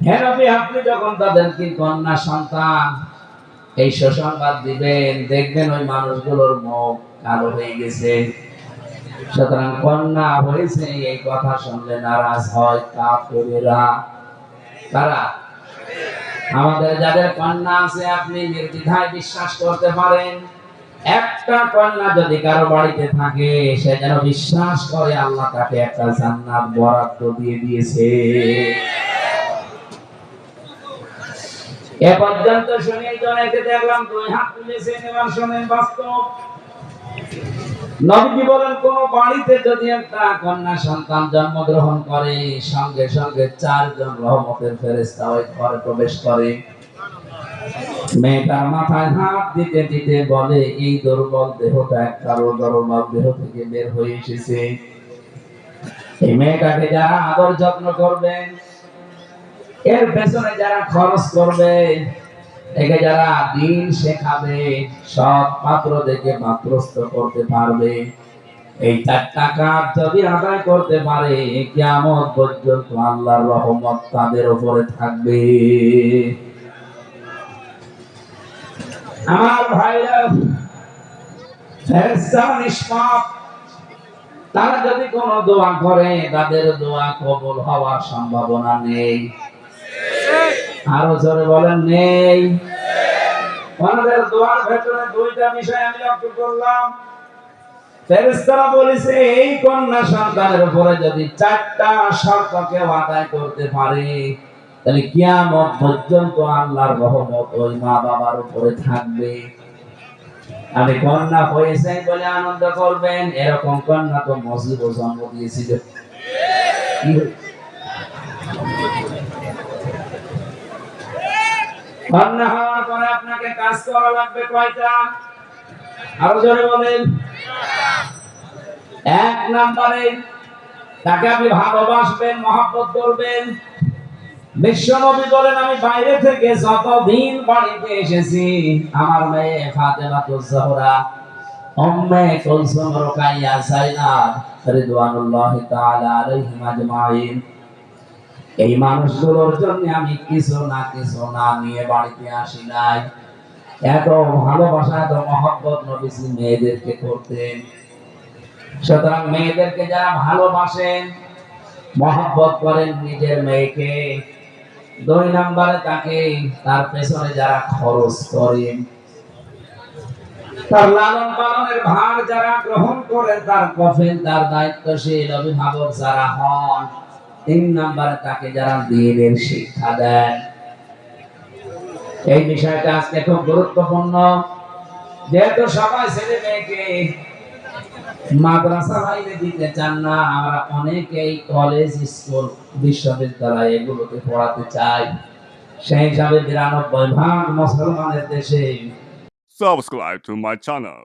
আপনি যখন তাদেরকে কন্যা সন্তান, এই সুসংবাদ দিবেন, দেখবেন ওই মানুষগুলোর মুখ কালো হয়ে গেছে। সুতরাং কন্যা হয়েছে, এই কথা শুনলে নারাজ হয় কাফেরেরা। তারা আমাদের যাদের কন্যা আছে, আপনি নির্দ্বিধায় বিশ্বাস করতে পারেন। একটা কন্যা যদি কারও বাড়িতে থাকে, সে যেন বিশ্বাস করে আল্লাহ তাকে একটা জান্নাত বরাদ্দ দিয়ে দিয়েছে। এ পর্যন্ত শুনে জনেকে দেখলাম দুই হাত তুলেছেন এবার শোনেন বাস্তব। নবীজি বলেন কোন বাড়িতে যদি একটা কন্যা সন্তান জন্মগ্রহণ করে সঙ্গে সঙ্গে চারজন রহমতের ফেরেশতা ওই ঘরে প্রবেশ করে। মেয়েটার মাথায় হাত দিতে দিতে বলে এই দুর্বল দেহটা একটা দুর্বল দেহ থেকে বের হয়ে এসেছে। এই মেয়েটাকে যারা আদর যত্ন করবেন এর পেছনে যারা খরচ করবে, একে যারা দিন শেখাবে সৎ পাত্র দেখে পাত্রস্থ করতে পারবে। এই চারটা কাজ যদি আদায় করতে পারে, কিয়ামত পর্যন্ত আল্লাহর রহমত তাদের উপরে থাকবে। আমার ভাইরা নিষ্পাপ, তারা যদি কোনো দোয়া করে, তাদের দোয়া কবুল হওয়ার সম্ভাবনা নেই। আরও জোরে বলেন, নেই। দোয়ার ভেতরে দুইটা বিষয় আমি লক্ষ্য করলাম। এই কন্যা সন্তানের উপরে যদি চারটা শর্ত কেউ আদায় করতে পারে, তাহলে কিয়ামত পর্যন্ত আল্লাহর রহমত ওই মা বাবার উপরে থাকবে। আমি কন্যা হয়েছে বলে আনন্দ করবেন, এরকম কন্যা তো মসজিদ জন্ম দিয়েছিল। কন্যা হওয়ার পরে আপনাকে কাজ করা লাগবে কয়টা? আরও বলেন। এক নম্বরে তাকে আপনি ভালোবাসবেন করবেন। বিশ্বনবী বলেন, আমি বাইরে থেকে যতদিন বাড়িতে এসেছি, আমার মেয়ে ফাতেমাতুজ জোহরা, উম্মে কুলসুম রিদওয়ানুল্লাহি তাআলা আলাইহিম আজমাইন। এই মানুষগুলোর জন্য আমি কিছু না কিছু না নিয়ে বাড়িতে আসি নাই। এত ভালোবাসা, এত মহব্বত নবীজি মেয়েদেরকে করতেন। সুতরাং মেয়েদেরকে যারা ভালোবাসেন, মহব্বত করেন নিজের মেয়েকে। দুই নম্বরে তাকে তার পেছনে যারা খরচ করেন, তার লালন পালনের ভার যারা গ্রহণ করেন, তার কফিল তার দায়িত্বশীল অভিভাবক যারা হন তিন নম্বরে তাকে যারা দিনের শিক্ষা দেন। এই বিষয়টা আজকে খুব গুরুত্বপূর্ণ। যেহেতু সবাই ছেলে মেয়েকে মাদ্রাসা বাইরে দিতে চান না, আমরা অনেকেই কলেজ, স্কুল, বিশ্ববিদ্যালয় এগুলোতে পড়াতে চাই। সেই হিসাবে বিরানব্বই ভাগ মুসলমানের দেশে subscribe to my channel.